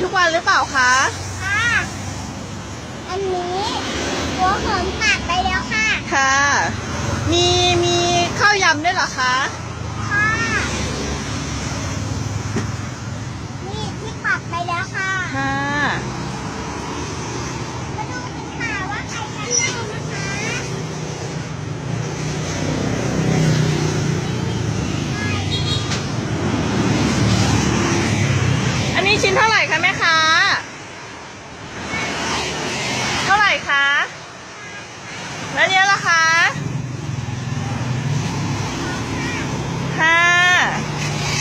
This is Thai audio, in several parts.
หรือเปล่าคะค่ะอันนี้หัวหอมตัดไปแล้วค่ะ ค่ะ มีมีข้าวยำด้วยเหรอคะค่ะ นี่ที่ปัดไปแล้วค่ะ ค่ะ มาดูกันค่ะว่าใครจะเล่านะคะ อันนี้ ชิ้นเท่าไหร่คะแม่ค้าเท่าไหร่คะแล้วเนี้ยล่ะคะค่ะ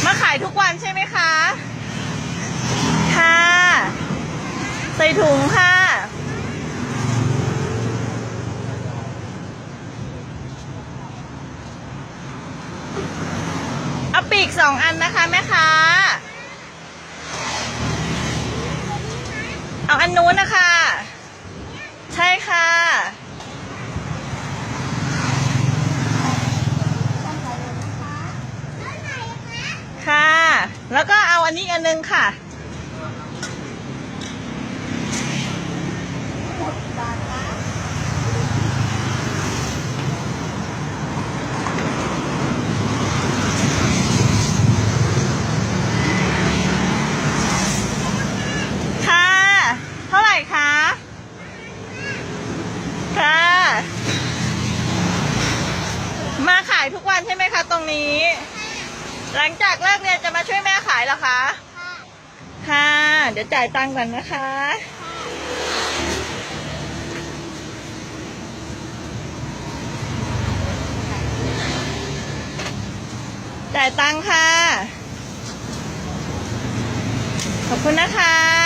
มาขายทุกวันใช่ไหมคะ ค่ะ ใส่ถุงค่ะเอาปีกสองอันนะคะแม่ค้า เอาอันนู้นนะคะ ใช่ค่ะ ค่ะ แล้วก็เอาอันนี้อันนึงค่ะค่ะ เท่าไหร่คะ ค่ะ มายทุกวันใช่ไหมคะตรงนี้ หลังจากเลิกเรียนจะมาช่วยแม่ขายเหรอคะ ค่ะค่ะเดี๋ยวจ่ายตังค์ก่อนนะคะ จ่ายตังค์ค่ะ ขอบคุณนะคะ